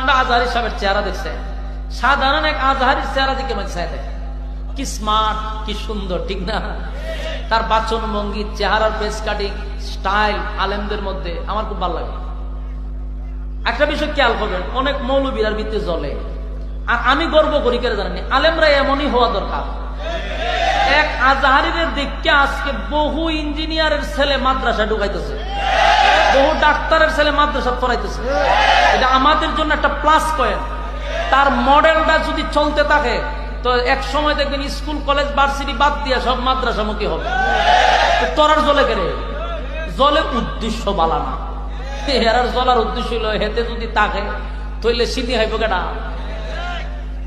আমরা আজহারি সাহেবের চেহারা দেখছে সাধারণ এক আজহারির চেহারা দিকে কি স্মার্ট কি সুন্দর, ঠিক না? তার বাচন ভঙ্গি চেহারার ফেস কাটিং স্টাইল আলেমদের মধ্যে আমার খুব ভালো লাগে। একটা বিষয় খেয়াল করবেন, অনেক মৌলবীরার ভিত্তি জ্বলে। আর আমি গর্ব করি, কেন জানেন? আলেমরা এমনই হওয়া দরকার। এক আজহারিদের দেখকে আজকে বহু ইঞ্জিনিয়ারের ছেলে মাদ্রাসা ঢুকাইতেছে। বহু ডাক্তারের ছেলে মাদ্রাসা পড়াইতেছে। এটা আমাদের জন্য একটা প্লাস পয়েন্ট তার মডেলটা যদি চলতে থাকে, তো এক সময় দেখবেন স্কুল, কলেজ ভার্সিটি বাদ দিয়া সব মাদ্রাসামুখী হবে। তোরার জলে কেড়ে? জলে উদ্দেশ্য বালানা হেরার জলার উদ্দেশ্য হইল, হেতে যদি তাকে তৈলে সিদ্ধি হইব কেনা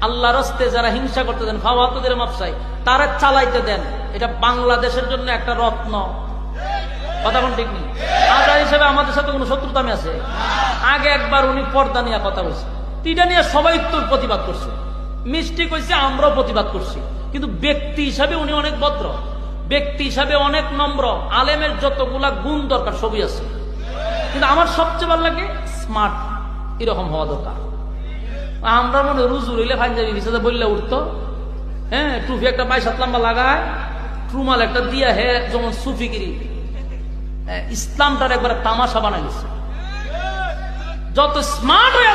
আল্লাহ রস্তে যারা হিংসা করতে দেন, ফাওয়াতুদের মাপসাই তারা চালাইতে দেন। এটা বাংলাদেশের জন্য একটা রত্ন। কথা কোন ঠিক নেই। আজার হিসেবে আমাদের সাথে কোনো শত্রুতামি আছে? আগে একবার উনি পর্দা নিয়ে কথা বলছে। তিটা নিয়ে সবাই তো প্রতিবাদ করছে। মিষ্টি কইছে, আমরাও প্রতিবাদ করছি। কিন্তু ব্যক্তি হিসাবে উনি অনেক ভদ্র। ব্যক্তি হিসাবে অনেক নম্র। আলেমের যতগুলা গুণ দরকার, সবই আছে। কিন্তু আমার সবচেয়ে ভালো লাগে স্মার্ট এরকম হওয়া দরকার। আমরা মনে রুজু হইলে পাঞ্জাবি বিছাতে বললে উঠতো। হ্যাঁ টুফি একটা বাইশ হাত লম্বা লাগায় ট্রুমাল একটা দিয়া হে, যেমন সুফিগিরি ইসলামটার একবার তামাশা বানাই দিচ্ছে যত স্মার্ট হয়ে